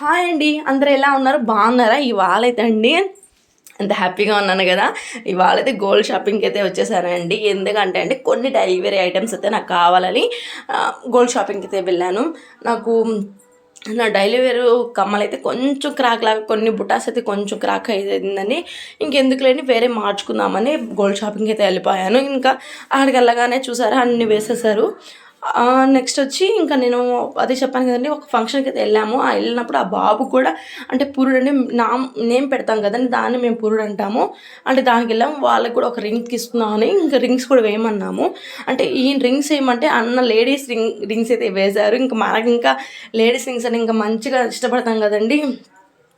Hi అండి. అందరూ ఎలా ఉన్నారు? బాగున్నారా? ఇవాళ అయితే అండి ఎంత హ్యాపీగా ఉన్నాను కదా. ఇవాళ అయితే గోల్డ్ షాపింగ్కి అయితే వచ్చేసానండి ఎందుకంటే అండి కొన్ని డెలివరీ ఐటమ్స్ అయితే నాకు కావాలని గోల్డ్ షాపింగ్కి అయితే వెళ్ళాను. నాకు నా డైలీ వేరు కమ్మలు అయితే కొంచెం క్రాక్ లాగా కొన్ని బుటాస్ అయితే కొంచెం క్రాక్ అయిందని ఇంకెందుకు లేని వేరే మార్చుకుందామని గోల్డ్ షాపింగ్కి అయితే వెళ్ళిపోయాను. ఇంకా అక్కడికి వెళ్ళగానే చూసారా అన్ని వేసేసారు. నెక్స్ట్ వచ్చి ఇంకా నేను అదే చెప్పాను కదండి ఒక ఫంక్షన్కి అయితే వెళ్ళాము. ఆ వెళ్ళినప్పుడు ఆ బాబు కూడా అంటే పురుడు అంటే నా నేమ్ పెడతాం కదండి దాన్ని మేము పురుడు అంటాము. అంటే దానికి వెళ్ళాము వాళ్ళకి కూడా ఒక రింగ్ తీసుకుందామని ఇంకా రింగ్స్ కూడా వేయమన్నాము. అంటే ఈ రింగ్స్ ఏమంటే అన్న లేడీస్ రింగ్ రింగ్స్ అయితే వేశారు. ఇంకా మనకి ఇంకా లేడీస్ రింగ్స్ అని ఇంకా మంచిగా ఇష్టపడతాం కదండి.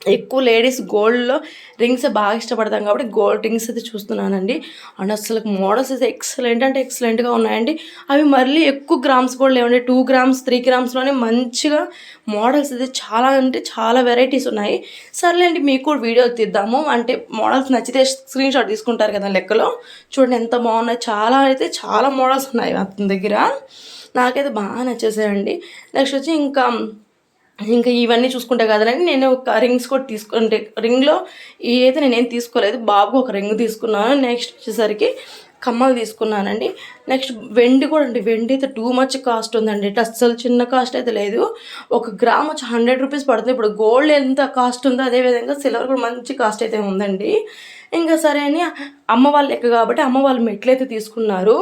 ఎక్కువ లేడీస్ గోల్డ్లో రింగ్స్ బాగా ఇష్టపడతాం కాబట్టి గోల్డ్ రింగ్స్ అయితే చూస్తున్నానండి. అండ్ అసలు మోడల్స్ అయితే ఎక్సలెంట్ అంటే ఎక్సలెంట్గా ఉన్నాయండి. అవి మళ్ళీ ఎక్కువ గ్రామ్స్ కూడా లేవండి. టూ గ్రామ్స్ త్రీ గ్రామ్స్లోనే మంచిగా మోడల్స్ అయితే చాలా అంటే చాలా వెరైటీస్ ఉన్నాయి. సర్లేండి మీకు కూడా వీడియో తీద్దాము. అంటే మోడల్స్ నచ్చితే స్క్రీన్ షాట్ తీసుకుంటారు కదా లెక్కలో. చూడండి ఎంత బాగున్నాయి. చాలా అయితే చాలా మోడల్స్ ఉన్నాయి అతని దగ్గర. నాకైతే బాగా నచ్చేసాయండి. నెక్స్ట్ వచ్చి ఇంకా ఇంకా ఇవన్నీ చూసుకుంటే కదండి నేను ఒక రింగ్స్ కూడా తీసుకుంటే రింగ్లో ఏదైతే నేనేం తీసుకోలేదు బాబుకు ఒక రింగ్ తీసుకున్నాను. నెక్స్ట్ వచ్చేసరికి కమ్మలు తీసుకున్నానండి. నెక్స్ట్ వెండి కూడా అండి వెండి అయితే టూ మచ్ కాస్ట్ ఉందండి. అస్సలు చిన్న కాస్ట్ అయితే లేదు. ఒక గ్రామ్ వచ్చి హండ్రెడ్ రూపీస్ పడుతుంది. ఇప్పుడు గోల్డ్ ఎంత కాస్ట్ ఉందో అదేవిధంగా సిల్వర్ కూడా మంచి కాస్ట్ అయితే ఉందండి. ఇంకా సరే అని అమ్మ వాళ్ళ లెక్క కాబట్టి అమ్మ వాళ్ళు మెట్లు అయితే తీసుకున్నారు.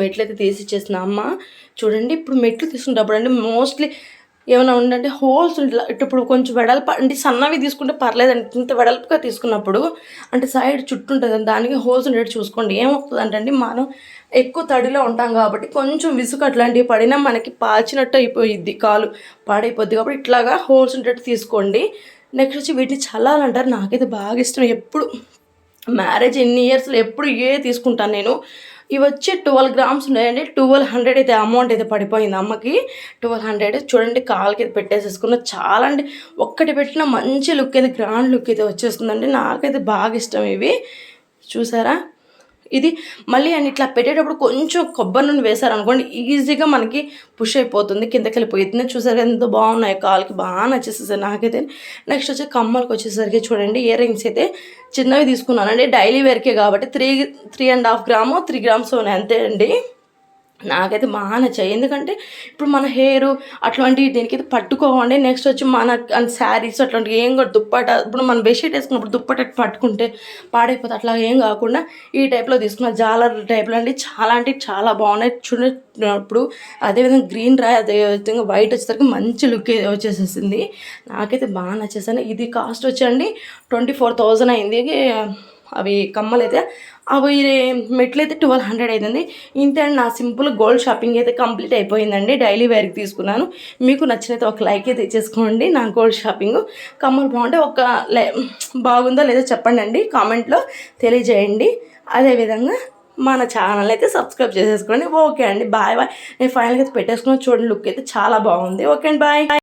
మెట్లు అయితే తీసి ఇచ్చేసిన అమ్మ. చూడండి ఇప్పుడు మెట్లు తీసుకునేటప్పుడు అండి మోస్ట్లీ ఏమైనా ఉందంటే హోల్స్ ఇట్లా ఇటు ఇప్పుడు కొంచెం వెడల్పు అంటే సన్నవి తీసుకుంటే పర్లేదండి ఇంత వెడల్పుగా తీసుకున్నప్పుడు అంటే సైడ్ చుట్టూ ఉంటుంది దానికి హోల్స్ ఉండేది చూసుకోండి. ఏమవుతుంది అంటే మనం ఎక్కువ తడిలో ఉంటాం కాబట్టి కొంచెం విసుగు అట్లాంటివి పడినా మనకి పాచినట్టు అయిపోయిద్ది కాలు పాడైపోద్ది కాబట్టి ఇట్లాగా హోల్స్ ఉండేట్టు తీసుకోండి. నెక్స్ట్ వచ్చి వీటిని చల్లాలంటారు. నాకైతే బాగా ఇష్టం. ఎప్పుడు మ్యారేజ్ ఎన్ని ఇయర్స్లో ఎప్పుడు ఏ తీసుకుంటాను నేను. ఇవి వచ్చి ట్వెల్వ్ గ్రామ్స్ ఉన్నాయండి. ట్వెల్వ్ హండ్రెడ్ అయితే అమౌంట్ అయితే పడిపోయింది అమ్మకి. ట్వెల్వ్ హండ్రెడ్ చూడండి కాళ్ళకి అయితే పెట్టేసేసుకున్న. చాలా అంటే ఒక్కటి పెట్టిన మంచి లుక్ అయితే గ్రాండ్ లుక్ అయితే వచ్చేస్తుందండి. నాకైతే బాగా ఇష్టం ఇవి. చూసారా? ఇది మళ్ళీ అని ఇట్లా పెట్టేటప్పుడు కొంచెం కొబ్బరి నూనె వేశారనుకోండి ఈజీగా మనకి పుష్ అయిపోతుంది కిందకి వెళ్ళిపోయింది చూసారు ఎంత బాగున్నాయి కాలుకి బాగా నచ్చేసేసారు నాకైతే. నెక్స్ట్ వచ్చి కమ్మలకి వచ్చేసరికి చూడండి ఇయర్ రింగ్స్ అయితే చిన్నవి తీసుకున్నానండి. డైలీ వేర్కే కాబట్టి three three and half gram three grams ఉన్నాయి అంతే అండి. నాకైతే బాగా నచ్చాయి. ఎందుకంటే ఇప్పుడు మన హెయిర్ అట్లాంటివి దీనికైతే పట్టుకోవండి. నెక్స్ట్ వచ్చి మన శారీస్ అట్లాంటివి ఏం కూడా దుప్పట ఇప్పుడు మనం బెడ్షీట్ వేసుకున్నప్పుడు దుప్పట పట్టుకుంటే పాడైపోతే అట్లా ఏం కాకుండా ఈ టైప్లో తీసుకున్న జాలర్ టైప్లో అండి. చాలా అంటే చాలా బాగున్నాయి. చూడప్పుడు అదేవిధంగా గ్రీన్ రాయ్ అదేవిధంగా వైట్ వచ్చేసరికి మంచి లుక్ వచ్చేసేసింది. నాకైతే బాగా నచ్చేసాను ఇది కాస్ట్ వచ్చండి ట్వంటీ ఫోర్ థౌజండ్ అయింది. అవి కమ్మలు అయితే అవి మెట్లు అయితే ట్వెల్వ్ హండ్రెడ్ అవుతుంది ఇంతే అండి నా సింపుల్ గోల్డ్ షాపింగ్ అయితే కంప్లీట్ అయిపోయిందండి. డైలీ వేర్కి తీసుకున్నాను. మీకు నచ్చినైతే ఒక లైక్ అయితే ఇచ్చేసుకోండి. నా గోల్డ్ షాపింగ్ కమ్మలు బాగుంటే ఒక లై బాగుందో లేదో చెప్పండి అండి కామెంట్లో తెలియజేయండి. అదేవిధంగా మన ఛానల్ అయితే సబ్స్క్రైబ్ చేసేసుకోండి. ఓకే అండి. Bye bye. నేను ఫైనల్గా అయితే పెట్టేసుకున్నాను. చూడండి లుక్ అయితే చాలా బాగుంది. ఓకే అండి బాయ్.